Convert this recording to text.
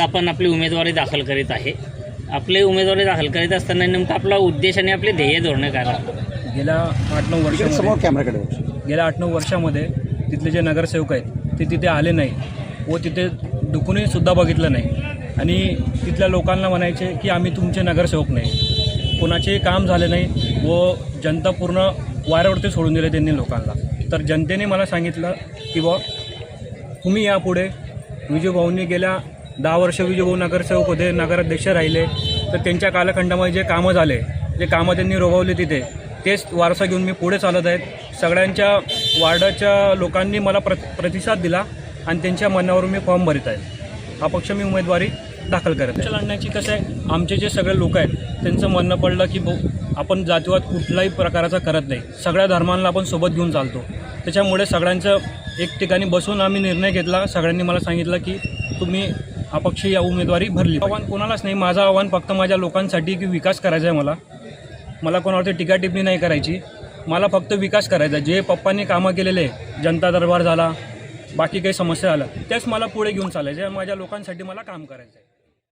आपण आपली उमेदवारी दाखल करीत आहे. आपली उमेदवारी दाखल करीत असताना नेमकं आपला उद्देश आणि आपले ध्येय धोरणं काय लागतं गेल्या आठ नऊ समोर वर्षामध्ये कॅमेराकडे गेल्या आठ नऊ वर्षामध्ये तिथले जे नगरसेवक आहेत ते तिथे आले नाही. व तिथे डुकूनही सुद्धा बघितलं नाही. आणि तिथल्या लोकांना म्हणायचे की आम्ही तुमचे नगरसेवक नाही. कोणाचेही काम झाले नाही व जनता पूर्ण वाऱ्यावरती सोडून दिले त्यांनी लोकांना. तर जनतेने मला सांगितलं की बा तुम्ही यापुढे विजयभाऊंनी गेल्या दहा वर्ष विजयभाऊ नगरसेवक होते नगराध्यक्ष राहिले. तर त्यांच्या कालखंडामध्ये जे कामं झाले जे कामं त्यांनी रोवले तिथे तेच वारसा घेऊन मी पुढे चालत आहेत सगळ्यांच्या वार्डाच्या लोकांनी मला प्र प्रतिसाद दिला आणि त्यांच्या मनावर मी फॉर्म भरत आहे. हा पक्ष मी उमेदवारी दाखल करत आहे. लढण्याची कसं आहे? आमचे जे सगळे लोक आहेत त्यांचं म्हणणं पडलं की भाऊ आपण जातीवाद कुठलाही प्रकाराचा करत नाही. सगळ्या धर्मांना आपण सोबत घेऊन चालतो. त्याच्यामुळे सगळ्यांचं एक ठिकाणी बसून आम्ही निर्णय घेतला. सगळ्यांनी मला सांगितलं की तुम्ही अपक्ष या उमेदवारी भरली आव्हान कोणालाच नाही. माझं आव्हान फक्त माझ्या लोकांसाठी की विकास करायचा आहे मला. मला कोणावरती टीका टिप्पणी नाही करायची. मला फक्त विकास करायचा आहे. जे पप्पांनी कामं केलेले आहे, जनता दरबार झाला बाकी काही समस्या आल्या त्याच मला पुढे घेऊन चालायचं आहे. माझ्या लोकांसाठी मला काम करायचं आहे.